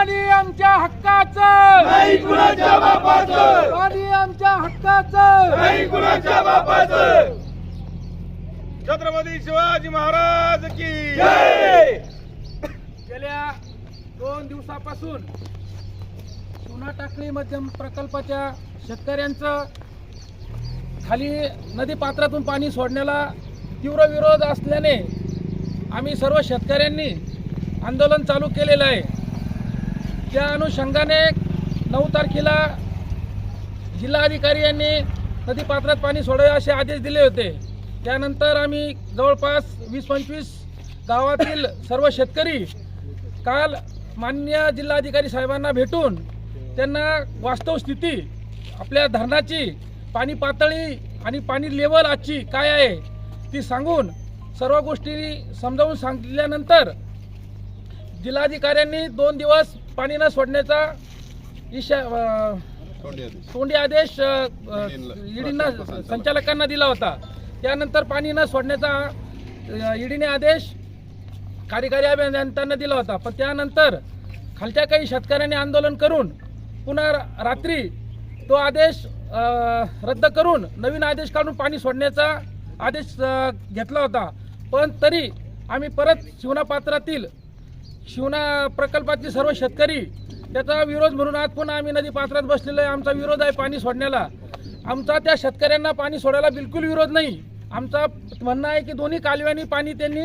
पाणी आमच्या हक्काचं. नाही कुणाच्या बापाचं. पाणी आमच्या हक्काचं. नाही कुणाच्या बापाचं. छत्रपती शिवाजी महाराज की जय. गेल्या दोन दिवसापासून चुना टाकळी मध्यम प्रकल्पाच्या शेतकऱ्यांचं खाली नदी पात्रातून पाणी सोडण्याला तीव्र विरोध असल्याने आम्ही सर्व शेतकऱ्यांनी आंदोलन चालू केलेलं आहे. त्या अनुषंगाने नऊ तारखेला जिल्हाधिकारी यांनी नदी पात्रात पाणी सोडावे असे आदेश दिले होते. त्यानंतर आम्ही जवळपास वीस पंचवीस गावातील सर्व शेतकरी काल मान्य जिल्हाधिकारी साहेबांना भेटून त्यांना वास्तव स्थिती आपल्या धरणाची पाणी पातळी आणि पाणी लेवल आजची काय आहे ती सांगून सर्व गोष्टी समजावून सांगितल्यानंतर जिल्हाधिकाऱ्यांनी दोन दिवस पाणी न सोडण्याचा इशा तोंडी आदेश. ईडींना संचालकांना. दिला होता. त्यानंतर पाणी न सोडण्याचा ईडीने आदेश कार्यकारी अभियंत्यांना दिला होता. पण त्यानंतर खालच्या काही शेतकऱ्यांनी आंदोलन करून पुन्हा रात्री तो आदेश रद्द करून नवीन आदेश काढून पाणी सोडण्याचा आदेश घेतला होता. पण तरी आम्ही परत शिवना पात्रातील शिवना प्रकल्पातील सर्व शेतकरी त्याचा विरोध म्हणून आज पुन्हा आम्ही नदी पात्रात बसलेलो आहे. आमचा विरोध आहे पाणी सोडण्याला. आमचा त्या शेतकऱ्यांना पाणी सोडायला बिलकुल विरोध नाही. आमचा म्हणणं आहे की दोन्ही कालव्यांनी पाणी त्यांनी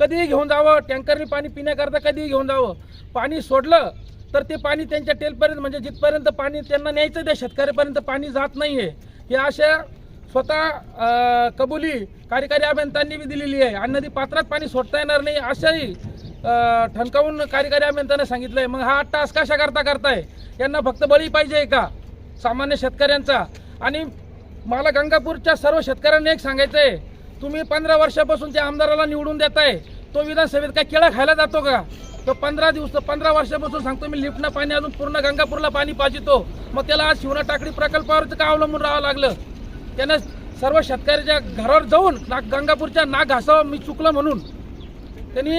कधीही घेऊन जावं. टँकरनी पाणी पिण्याकरता कधीही घेऊन जावं. पाणी सोडलं तर ते पाणी त्यांच्या टेलपर्यंत म्हणजे जिथपर्यंत पाणी त्यांना न्यायचं त्या शेतकऱ्यापर्यंत पाणी जात नाही आहे हे अशा स्वतः कबुली कार्यकारी अभियंत्यांनी बी दिलेली आहे. आणि नदी पात्रात पाणी सोडता येणार नाही अशाही ठणकावून कार्यकारी अभियंत्याने सांगितलंय मग हा टास्क कशा करता करताय? यांना फक्त बळी पाहिजे का? सामान्य शेतकऱ्यांचा. आणि मला गंगापूरच्या सर्व शेतकऱ्यांनी एक सांगायचं आहे तुम्ही पंधरा वर्षापासून त्या आमदाराला निवडून देताय तो विधानसभेत काय केळं खायला जातो का? तो पंधरा दिवस पंधरा वर्षापासून सांगतो मी लिफ्टनं पाणी अजून पूर्ण गंगापूरला पाणी पाजितो. मग त्याला आज शिवना टाकडी प्रकल्पावरचं का अवलंबून राहावं लागलं? त्यानं सर्व शेतकऱ्याच्या घरावर जाऊन नाग गंगापूरच्या नाक घासावं मी चुकलं म्हणून. त्यांनी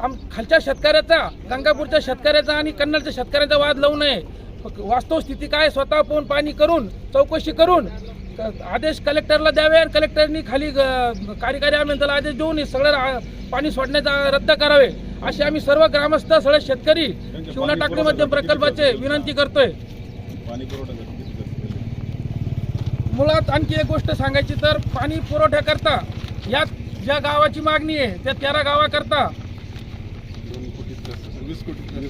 आम खालच्या शेतकऱ्याचा गंगापूरच्या शेतकऱ्याचा आणि कन्नडच्या शेतकऱ्याचा वाद लावू नये. वास्तव स्थिती काय स्वतः पाहून पाणी करून चौकशी करून आदेश कलेक्टरला द्यावे आणि कलेक्टरनी खाली कार्यकारी अभियंत्याला आदेश देऊन सगळं पाणी सोडण्याचा रद्द करावे. असे आम्ही सर्व ग्रामस्थ सगळे शेतकरी शिवना टाकळी मध्यम प्रकल्पाचे विनंती करतोय. मुळात आणखी एक गोष्ट सांगायची तर पाणी पुरवठ्याकरता या ज्या गावाची मागणी आहे त्या तेरा गावाकरता दोन कोटी वीस कोटी